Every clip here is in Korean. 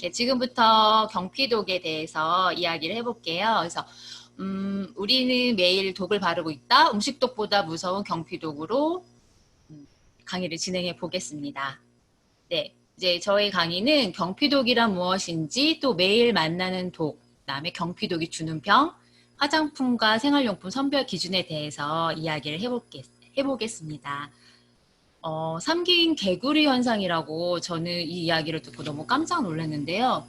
네, 지금부터 경피독에 대해서 이야기를 해볼게요. 그래서 음, 우리는 매일 독을 바르고 있다. 음식독보다 무서운 경피독으로 음, 강의를 진행해 보겠습니다. 네, 이제 저희 강의는 경피독이란 무엇인지 또 매일 만나는 독, 그다음에 경피독이 주는 병, 화장품과 생활용품 선별 기준에 대해서 이야기를 해볼게, 해보겠습니다. 어, 삼긴 개구리 현상이라고 저는 이 이야기를 듣고 너무 깜짝 놀랐는데요.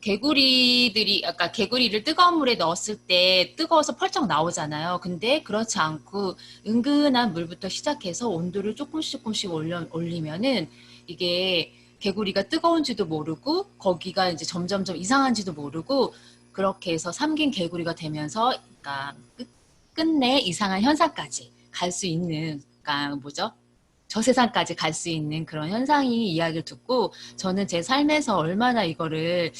개구리들이 아까 개구리를 뜨거운 물에 넣었을 때 뜨거워서 펄쩍 나오잖아요. 근데 그렇지 않고 은근한 물부터 시작해서 온도를 조금씩 조금씩 올려, 올리면은 이게 개구리가 뜨거운지도 모르고 거기가 이제 점점점 이상한지도 모르고 그렇게 해서 삼긴 개구리가 되면서 그러니까 끝, 끝내 이상한 현상까지 갈 수 있는 그러니까 뭐죠? 저 세상까지 갈 수 있는 그런 현상이 이야기를 듣고 저는 제 삶에서 얼마나 이거를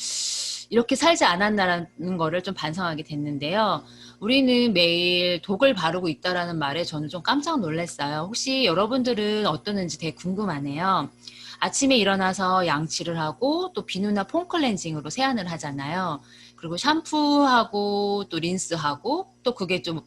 이렇게 살지 않았나라는 거를 좀 반성하게 됐는데요. 우리는 매일 독을 바르고 있다라는 말에 저는 좀 깜짝 놀랐어요. 혹시 여러분들은 어떠는지 되게 궁금하네요. 아침에 일어나서 양치를 하고 또 비누나 폼 클렌징으로 세안을 하잖아요. 그리고 샴푸하고 또 린스하고 또 그게 좀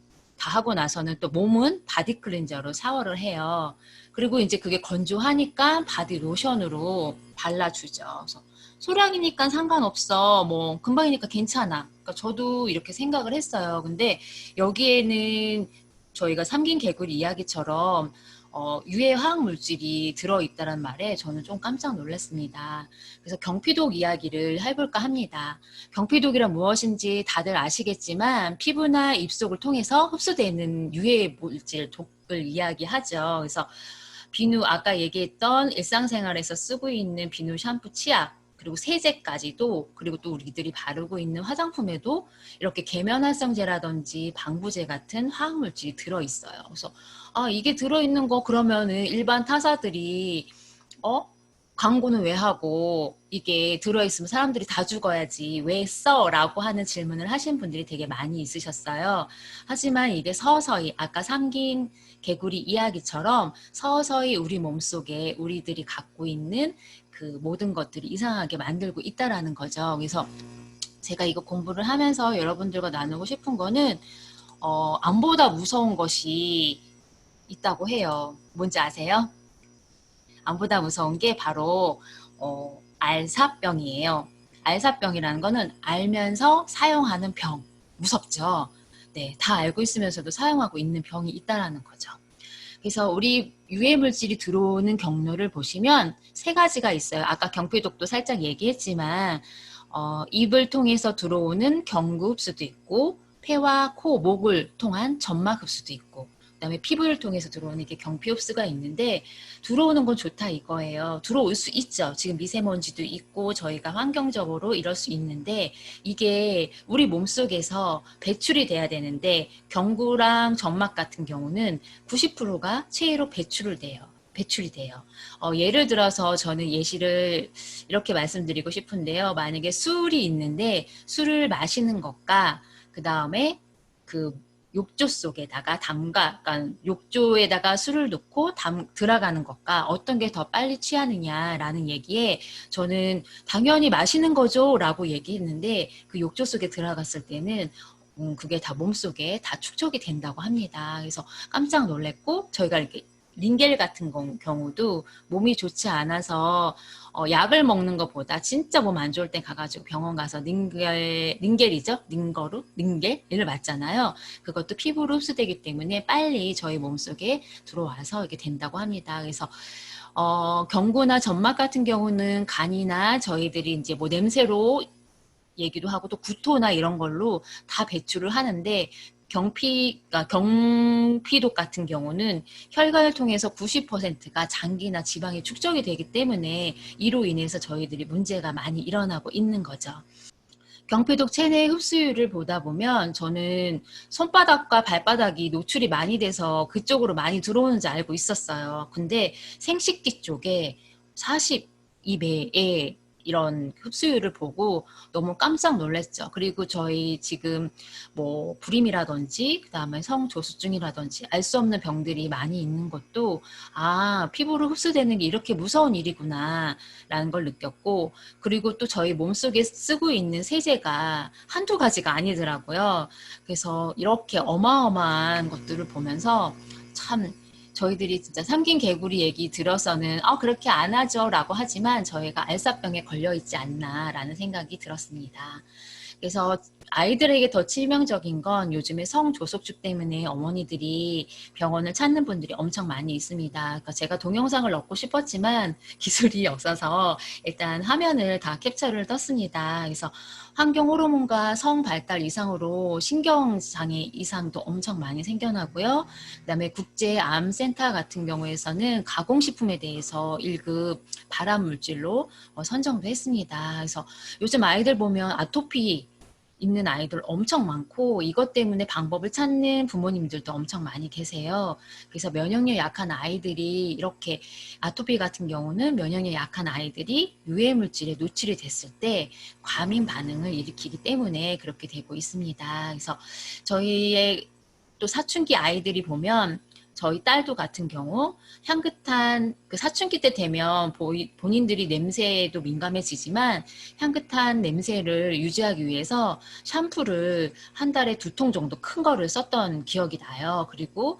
다 하고 나서는 또 몸은 바디 클렌저로 샤워를 해요. 그리고 이제 그게 건조하니까 바디 로션으로 발라주죠. 그래서 소량이니까 상관없어. 뭐 금방이니까 괜찮아. 그러니까 저도 이렇게 생각을 했어요. 근데 여기에는 저희가 삼긴 개구리 이야기처럼 어, 유해 화학 물질이 들어있다는 말에 저는 좀 깜짝 놀랐습니다. 그래서 경피독 이야기를 해볼까 합니다. 경피독이란 무엇인지 다들 아시겠지만 피부나 입속을 통해서 흡수되는 유해 물질, 독을 이야기하죠. 그래서 비누 아까 얘기했던 일상생활에서 쓰고 있는 비누, 샴푸, 치약 그리고 세제까지도 그리고 또 우리들이 바르고 있는 화장품에도 이렇게 계면활성제라든지 방부제 같은 화학물질이 들어있어요. 그래서 아 이게 들어있는 거 그러면은 일반 타사들이 어 광고는 왜 하고 이게 들어있으면 사람들이 다 죽어야지 왜 써? 라고 하는 질문을 하신 분들이 되게 많이 있으셨어요. 하지만 이게 서서히 아까 삼긴 개구리 이야기처럼 서서히 우리 몸속에 우리들이 갖고 있는 그 모든 것들이 이상하게 만들고 있다라는 거죠. 그래서 제가 이거 공부를 하면서 여러분들과 나누고 싶은 거는 어, 암보다 무서운 것이 있다고 해요. 뭔지 아세요? 암보다 무서운 게 바로 어, 알사병이에요. 알사병이라는 거는 알면서 사용하는 병. 무섭죠? 네, 다 알고 있으면서도 사용하고 있는 병이 있다라는 거죠. 그래서 우리 유해 물질이 들어오는 경로를 보시면 세 가지가 있어요. 아까 경피독도 살짝 얘기했지만 어, 입을 통해서 들어오는 경구 흡수도 있고 폐와 코, 목을 통한 점막 흡수도 있고 그다음에 피부를 통해서 들어오는 이게 경피 흡수가 있는데 들어오는 건 좋다 이거예요. 들어올 수 있죠. 지금 미세먼지도 있고 저희가 환경적으로 이럴 수 있는데 이게 우리 몸속에서 배출이 돼야 되는데 경구랑 점막 같은 경우는 90%가 체외로 배출을 돼요. 배출이 돼요. 어, 예를 들어서 저는 예시를 이렇게 말씀드리고 싶은데요. 만약에 술이 있는데 술을 마시는 것과 그 다음에 그 욕조 속에다가 담가, 그러니까 욕조에다가 술을 넣고 담, 들어가는 것과 어떤 게 더 빨리 취하느냐라는 얘기에 저는 당연히 마시는 거죠 라고 얘기했는데 그 욕조 속에 들어갔을 때는 음, 그게 다 몸속에 다 축적이 된다고 합니다. 그래서 깜짝 놀랐고 저희가 이렇게 링겔 같은 경우도 몸이 좋지 않아서 어, 약을 먹는 것보다 진짜 몸 안 좋을 때 가가지고 병원 가서 링겔, 링겔이죠? 링거루? 링겔을 맞잖아요. 그것도 피부로 흡수되기 때문에 빨리 저희 몸속에 들어와서 이렇게 된다고 합니다. 그래서 어, 경구나 점막 같은 경우는 간이나 저희들이 이제 뭐 냄새로 얘기도 하고 또 구토나 이런 걸로 다 배출을 하는데 경피, 그러니까 경피독 같은 경우는 혈관을 통해서 90%가 장기나 지방이 축적이 되기 때문에 이로 인해서 저희들이 문제가 많이 일어나고 있는 거죠. 경피독 체내 흡수율을 보다 보면 저는 손바닥과 발바닥이 노출이 많이 돼서 그쪽으로 많이 들어오는지 알고 있었어요. 근데 생식기 쪽에 42배의 이런 흡수율을 보고 너무 깜짝 놀랐죠. 그리고 저희 지금 뭐 불임이라든지 그다음에 성조수증이라든지 알 수 없는 병들이 많이 있는 것도 아 피부로 흡수되는 게 이렇게 무서운 일이구나라는 걸 느꼈고 그리고 또 저희 몸속에 쓰고 있는 세제가 한두 가지가 아니더라고요. 그래서 이렇게 어마어마한 것들을 보면서 참 저희들이 진짜 삼긴 개구리 얘기 들어서는 아 그렇게 안 하죠라고 하지만 저희가 알사병에 걸려 있지 않나라는 생각이 들었습니다. 그래서 아이들에게 더 치명적인 건 요즘에 성조속증 때문에 어머니들이 병원을 찾는 분들이 엄청 많이 있습니다. 그러니까 제가 동영상을 넣고 싶었지만 기술이 없어서 일단 화면을 다 캡처를 떴습니다. 그래서 환경 호르몬과 성 발달 이상으로 신경 장애 이상도 엄청 많이 생겨나고요. 그다음에 국제 암 센터 같은 경우에서는 가공식품에 대해서 1급 발암 물질로 어, 선정도 했습니다. 그래서 요즘 아이들 보면 아토피 있는 아이들 엄청 많고 이것 때문에 방법을 찾는 부모님들도 엄청 많이 계세요. 그래서 면역력 약한 아이들이 이렇게 아토피 같은 경우는 면역력 약한 아이들이 유해 물질에 노출이 됐을 때 과민 반응을 일으키기 때문에 그렇게 되고 있습니다. 그래서 저희의 또 사춘기 아이들이 보면 저희 딸도 같은 경우 향긋한 그 사춘기 때 되면 보이, 본인들이 냄새에도 민감해지지만 향긋한 냄새를 유지하기 위해서 샴푸를 한 달에 두 통 정도 큰 거를 썼던 기억이 나요. 그리고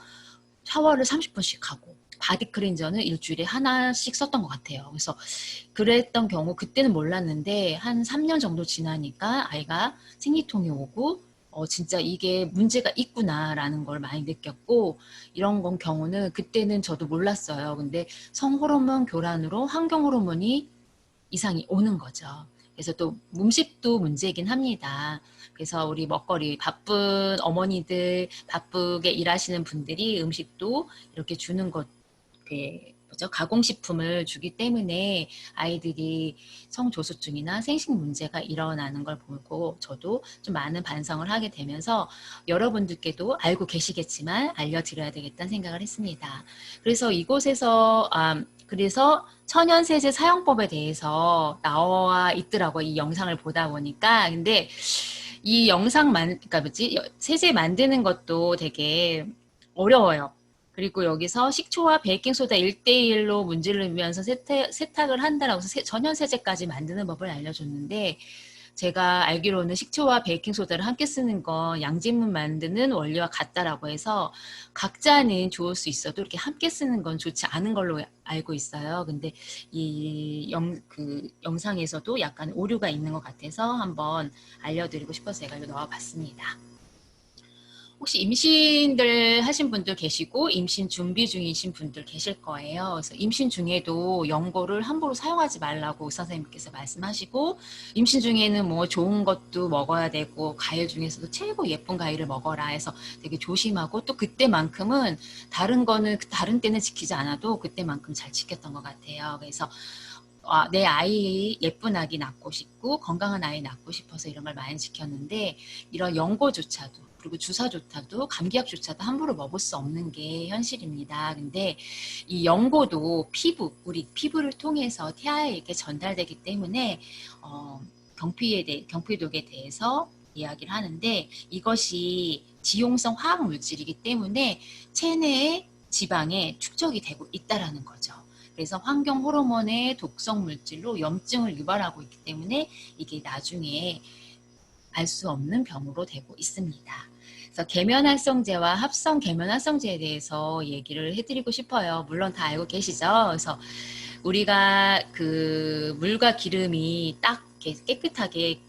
샤워를 30분씩 하고 바디 클렌저는 일주일에 하나씩 썼던 것 같아요. 그래서 그랬던 경우 그때는 몰랐는데 한 3년 정도 지나니까 아이가 생리통이 오고 어, 진짜 이게 문제가 있구나라는 걸 많이 느꼈고, 이런 건 경우는 그때는 저도 몰랐어요. 근데 성호르몬 교란으로 환경 호르몬이 이상이 오는 거죠. 그래서 또 음식도 문제이긴 합니다. 그래서 우리 먹거리 바쁜 어머니들, 바쁘게 일하시는 분들이 음식도 이렇게 주는 것, 그 뭐죠? 가공식품을 주기 때문에 아이들이 성조수증이나 생식 문제가 일어나는 걸 보고 저도 좀 많은 반성을 하게 되면서 여러분들께도 알고 계시겠지만 알려드려야 되겠다는 생각을 했습니다. 그래서 이곳에서 아, 그래서 천연세제 사용법에 대해서 나와 있더라고요. 이 영상을 보다 보니까. 근데 이 영상만, 그러니까 뭐지? 세제 만드는 것도 되게 어려워요. 그리고 여기서 식초와 베이킹소다 1대1로 문지르면서 세탁, 세탁 을 한다라고 해서 전연세제까지 만드는 법을 알려줬는데 제가 알기로는 식초와 베이킹소다를 함께 쓰는 건 양진문 만드는 원리와 같다라고 해서 각자는 좋을 수 있어도 이렇게 함께 쓰는 건 좋지 않은 걸로 알고 있어요. 근데 이 영, 그 영상에서도 약간 오류가 있는 것 같아서 한번 알려드리고 싶어서 제가 이거 넣어봤습니다. 혹시 임신들 하신 분들 계시고 임신 준비 중이신 분들 계실 거예요. 그래서 임신 중에도 연고를 함부로 사용하지 말라고 의사 선생님께서 말씀하시고 임신 중에는 뭐 좋은 것도 먹어야 되고 과일 중에서도 최고 예쁜 과일을 먹어라 해서 되게 조심하고 또 그때만큼은 다른 거는 다른 때는 지키지 않아도 그때만큼 잘 지켰던 것 같아요. 그래서 아, 내 아이 예쁜 아기 낳고 싶고 건강한 아이 낳고 싶어서 이런 걸 많이 지켰는데 이런 연고조차도 그리고 주사조차도 감기약조차도 함부로 먹을 수 없는 게 현실입니다. 근데 이 연고도 피부 우리 피부를 통해서 태아에게 전달되기 때문에 어, 경피에 대해 경피독에 대해서 이야기를 하는데 이것이 지용성 화학 물질이기 때문에 체내의 지방에 축적이 되고 있다라는 거죠. 그래서 환경 호르몬의 독성 물질로 염증을 유발하고 있기 때문에 이게 나중에 알 수 없는 병으로 되고 있습니다. 그래서 계면활성제와 합성 계면활성제에 대해서 얘기를 해드리고 싶어요. 물론 다 알고 계시죠? 그래서 우리가 그 물과 기름이 딱 깨끗하게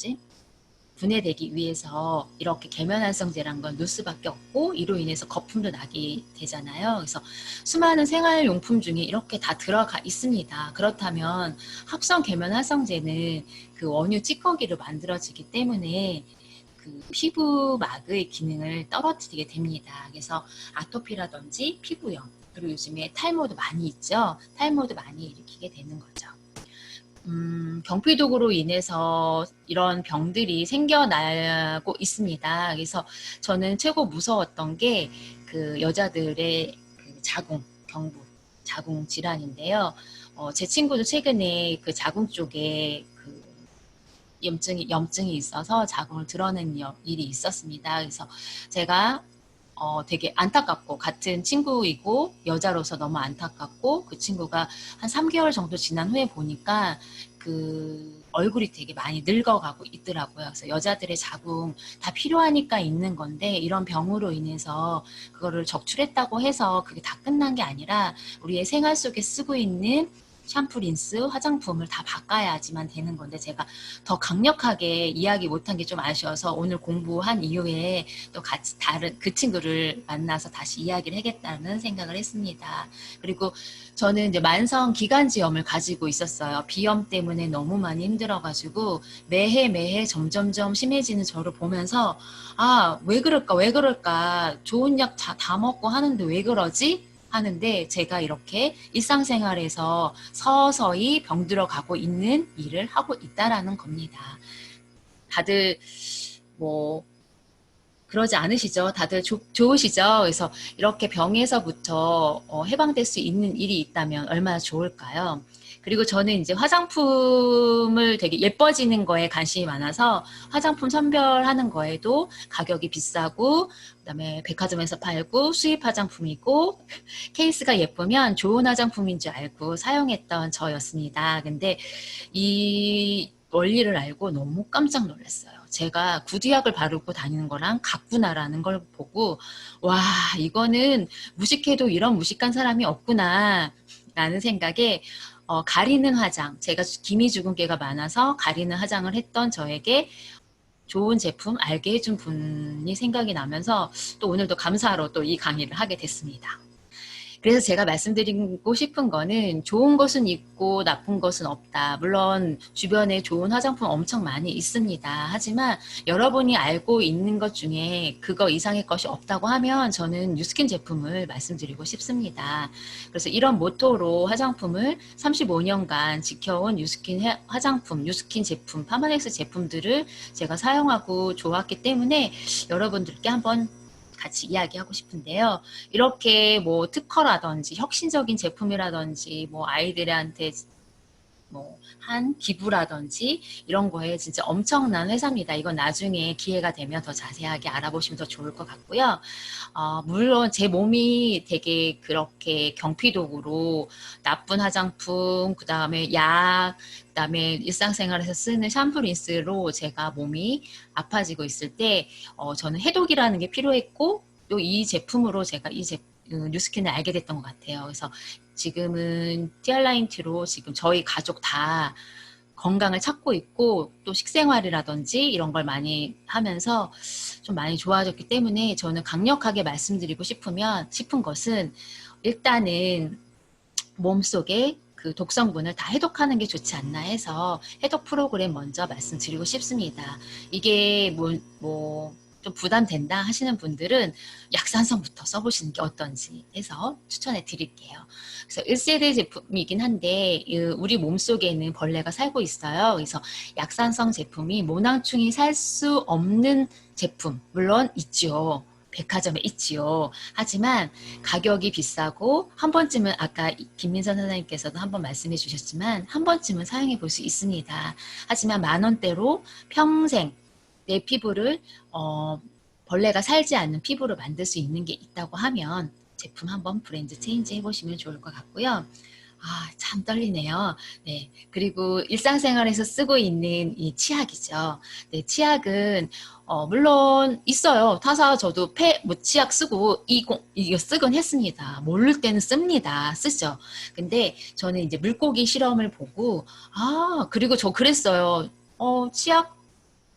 그? 분해되기 위해서 이렇게 계면활성제란 건 넣을 수밖에 없고 이로 인해서 거품도 나게 되잖아요. 그래서 수많은 생활용품 중에 이렇게 다 들어가 있습니다. 그렇다면 합성 계면활성제는 그 원유 찌꺼기로 만들어지기 때문에 그 피부막의 기능을 떨어뜨리게 됩니다. 그래서 아토피라든지 피부염 그리고 요즘에 탈모도 많이 있죠. 탈모도 많이 일으키게 되는 거죠. 음, 경피독으로 인해서 이런 병들이 생겨나고 있습니다. 그래서 저는 최고 무서웠던 게 그 여자들의 그 자궁, 경부, 자궁 질환인데요. 어, 제 친구도 최근에 그 자궁 쪽에 그 염증이 염증이 있어서 자궁을 드러낸 여- 일이 있었습니다. 그래서 제가 어, 되게 안타깝고 같은 친구이고 여자로서 너무 안타깝고 그 친구가 한 3개월 정도 지난 후에 보니까 그 얼굴이 되게 많이 늙어가고 있더라고요. 그래서 여자들의 자궁 다 필요하니까 있는 건데 이런 병으로 인해서 그거를 적출했다고 해서 그게 다 끝난 게 아니라 우리의 생활 속에 쓰고 있는 샴푸, 린스, 화장품을 다 바꿔야지만 되는 건데 제가 더 강력하게 이야기 못한 게 좀 아쉬워서 오늘 공부한 이후에 또 같이 다른 그 친구를 만나서 다시 이야기를 하겠다는 생각을 했습니다. 그리고 저는 이제 만성 기관지염을 가지고 있었어요. 비염 때문에 너무 많이 힘들어가지고 매해 매해 점점점 심해지는 저를 보면서 아 왜 그럴까 왜 그럴까 좋은 약다 먹고 하는데 왜 그러지? 하는데 제가 이렇게 일상생활에서 서서히 병들어 가고 있는 일을 하고 있다라는 겁니다. 다들 뭐 그러지 않으시죠? 다들 조- 좋으시죠? 그래서 이렇게 병에서부터 어, 해방될 수 있는 일이 있다면 얼마나 좋을까요? 그리고 저는 이제 화장품을 되게 예뻐지는 거에 관심이 많아서 화장품 선별하는 거에도 가격이 비싸고 그다음에 백화점에서 팔고 수입 화장품이고 케이스가 예쁘면 좋은 화장품인 줄 알고 사용했던 저였습니다. 근데 이 원리를 알고 너무 깜짝 놀랐어요. 제가 구두약을 바르고 다니는 거랑 같구나라는 걸 보고 와 이거는 무식해도 이런 무식한 사람이 없구나 라는 생각에 어, 가리는 화장 제가 기미 주근깨가 많아서 가리는 화장을 했던 저에게 좋은 제품 알게 해준 분이 생각이 나면서 또 오늘도 감사하러 또이 강의를 하게 됐습니다. 그래서 제가 말씀드리고 싶은 거는 좋은 것은 있고 나쁜 것은 없다. 물론 주변에 좋은 화장품 엄청 많이 있습니다. 하지만 여러분이 알고 있는 것 중에 그거 이상의 것이 없다고 하면 저는 뉴스킨 제품을 말씀드리고 싶습니다. 그래서 이런 모토로 화장품을 35년간 지켜온 뉴스킨 해- 화장품, 뉴스킨 제품, 파마넥스 제품들을 제가 사용하고 좋았기 때문에 여러분들께 한번 같이 이야기하고 싶은데요. 이렇게 뭐 특허라든지 혁신적인 제품이라든지 뭐 아이들한테 뭐 한 기부라든지 이런 거에 진짜 엄청난 회사입니다. 이건 나중에 기회가 되면 더 자세하게 알아보시면 더 좋을 것 같고요. 어, 물론 제 몸이 되게 그렇게 경피독으로 나쁜 화장품, 그 다음에 약, 그 다음에 일상생활에서 쓰는 샴푸 린스로 제가 몸이 아파지고 있을 때 어, 저는 해독이라는 게 필요했고 또 이 제품으로 제가 이 제, 음, 뉴스킨을 알게 됐던 것 같아요. 그래서 지금은 티알라인티로 지금 저희 가족 다 건강을 찾고 있고 또 식생활이라든지 이런 걸 많이 하면서 좀 많이 좋아졌기 때문에 저는 강력하게 말씀드리고 싶으면 싶은 것은 일단은 몸속에 그 독성분을 다 해독하는 게 좋지 않나 해서 해독 프로그램 먼저 말씀드리고 싶습니다. 이게 뭐, 뭐, 좀 부담된다 하시는 분들은 약산성부터 써보시는 게 어떤지 해서 추천해 드릴게요. 그래서 1세대 제품이긴 한데 이 우리 몸속에는 벌레가 살고 있어요. 그래서 약산성 제품이 모낭충이 살 수 없는 제품 물론 있죠. 백화점에 있지요. 하지만 가격이 비싸고 한 번쯤은 아까 김민선 선생님께서도 한 번 말씀해 주셨지만 한 번쯤은 사용해 볼 수 있습니다. 하지만 만 원대로 평생 내 피부를 어, 벌레가 살지 않는 피부로 만들 수 있는 게 있다고 하면 제품 한번 브랜드 체인지 해보시면 좋을 것 같고요. 아, 참 떨리네요. 네. 그리고 일상생활에서 쓰고 있는 이 치약이죠. 네, 치약은, 어, 물론 있어요. 타사 저도 폐, 뭐, 치약 쓰고, 이거, 이거 쓰곤 했습니다. 모를 때는 씁니다. 쓰죠. 근데 저는 이제 물고기 실험을 보고, 아, 그리고 저 그랬어요. 어, 치약,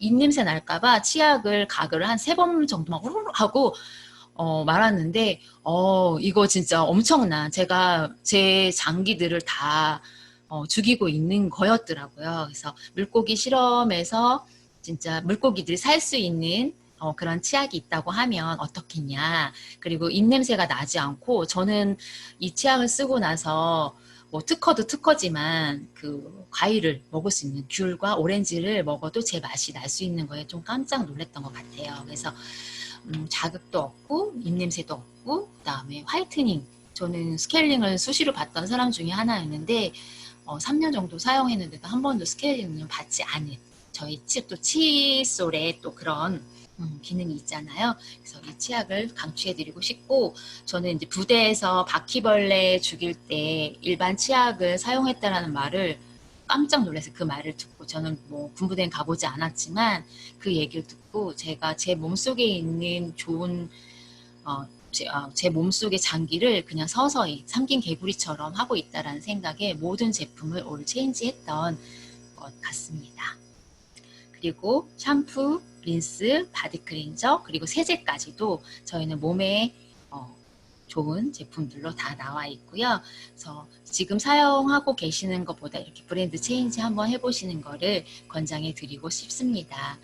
입냄새 날까봐 치약을 가글을 한 세 번 정도만 후루룩 하고, 어, 말았는데, 어, 이거 진짜 엄청난, 제가 제 장기들을 다, 어, 죽이고 있는 거였더라고요. 그래서 물고기 실험에서 진짜 물고기들이 살 수 있는 어, 그런 치약이 있다고 하면 어떻겠냐. 그리고 입냄새가 나지 않고, 저는 이 치약을 쓰고 나서 뭐 특허도 특허지만 그 과일을 먹을 수 있는 귤과 오렌지를 먹어도 제 맛이 날 수 있는 거에 좀 깜짝 놀랐던 것 같아요. 그래서 음, 자극도 없고 입냄새도 없고 그 다음에 화이트닝 저는 스케일링을 수시로 받던 사람 중에 하나였는데 어, 3년 정도 사용했는데도 한 번도 스케일링을 받지 않은 저희 치, 또 칫솔에 또 그런 음, 기능이 있잖아요. 그래서 이 치약을 강추해드리고 싶고 저는 이제 부대에서 바퀴벌레 죽일 때 일반 치약을 사용했다라는 말을 깜짝 놀라서 그 말을 듣고 저는 뭐 군부대는 가보지 않았지만 그 얘기를 듣고 제가 제 몸속에 있는 좋은 어, 제, 아, 제 몸속의 장기를 그냥 서서히 삼킨 개구리처럼 하고 있다라는 생각에 모든 제품을 올 체인지했던 것 같습니다. 그리고 샴푸, 린스, 바디 클린저, 그리고 세제까지도 저희는 몸에 어, 좋은 제품들로 다 나와 있고요. 그래서 지금 사용하고 계시는 것보다 이렇게 브랜드 체인지 한번 해보시는 거를 권장해 드리고 싶습니다.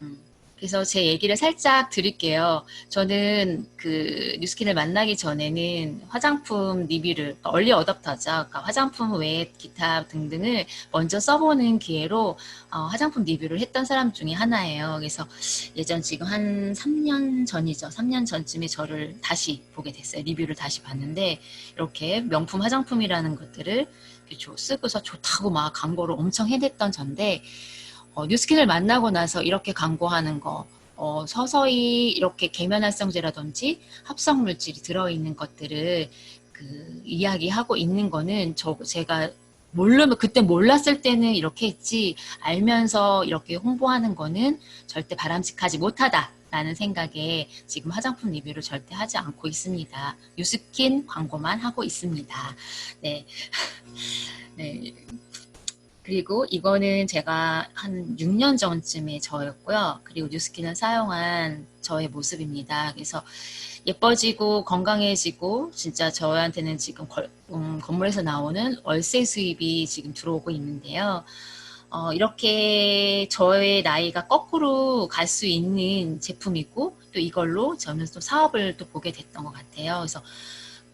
음, 그래서 제 얘기를 살짝 드릴게요. 저는 그 뉴스킨을 만나기 전에는 화장품 리뷰를 얼리 어답터죠. 그러니까 화장품 외에 기타 등등을 먼저 써보는 기회로 어, 화장품 리뷰를 했던 사람 중에 하나예요. 그래서 예전 지금 한 3년 전이죠. 3년 전쯤에 저를 다시 보게 됐어요. 리뷰를 다시 봤는데 이렇게 명품 화장품이라는 것들을 쓰고서 좋다고 막 광고를 엄청 해냈던 전데 어, 뉴스킨을 만나고 나서 이렇게 광고하는 거 어, 서서히 이렇게 계면활성제라든지 합성 물질이 들어있는 것들을 그 이야기하고 있는 거는 저 제가 모르면 그때 몰랐을 때는 이렇게 했지 알면서 이렇게 홍보하는 거는 절대 바람직하지 못하다 라는 생각에 지금 화장품 리뷰를 절대 하지 않고 있습니다. 뉴스킨 광고만 하고 있습니다. 네. 네. 그리고 이거는 제가 한 6년 전쯤에 저였고요. 그리고 뉴스킨을 사용한 저의 모습입니다. 그래서 예뻐지고 건강해지고 진짜 저한테는 지금 걸- 음, 건물에서 나오는 월세 수입이 지금 들어오고 있는데요. 어, 이렇게 저의 나이가 거꾸로 갈 수 있는 제품이고 또 이걸로 저는 또 사업을 또 보게 됐던 것 같아요. 그래서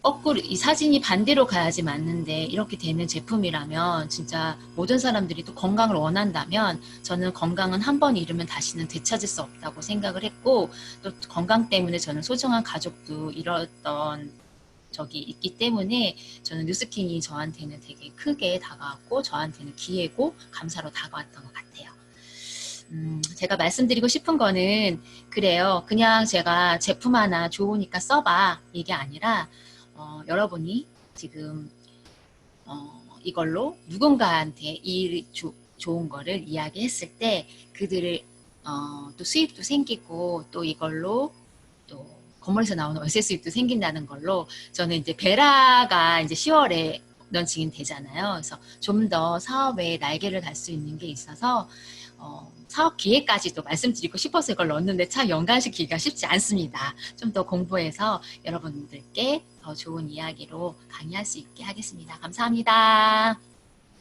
거꾸로 이 사진이 반대로 가야지 맞는데 이렇게 되는 제품이라면 진짜 모든 사람들이 또 건강을 원한다면 저는 건강은 한 번 잃으면 다시는 되찾을 수 없다고 생각을 했고 또 건강 때문에 저는 소중한 가족도 잃었던 적이 있기 때문에 저는 뉴스킨이 저한테는 되게 크게 다가왔고 저한테는 기회고 감사로 다가왔던 것 같아요. 음, 제가 말씀드리고 싶은 거는 그래요. 그냥 제가 제품 하나 좋으니까 써봐 이게 아니라 어, 여러분이 지금 어, 이걸로 누군가한테 이 조- 좋은 거를 이야기했을 때 그들을 어, 또 수입도 생기고 또 이걸로 또 건물에서 나오는 월세 수입도 생긴다는 걸로 저는 이제 베라가 이제 10월에 런칭이 되잖아요. 그래서 좀 더 사업에 날개를 달수 있는 게 있어서 어, 사업 기획까지도 말씀드리고 싶어서 이걸 넣었는데 참 연관시키기가 쉽지 않습니다. 좀 더 공부해서 여러분들께 더 좋은 이야기로 강의할 수 있게 하겠습니다. 감사합니다.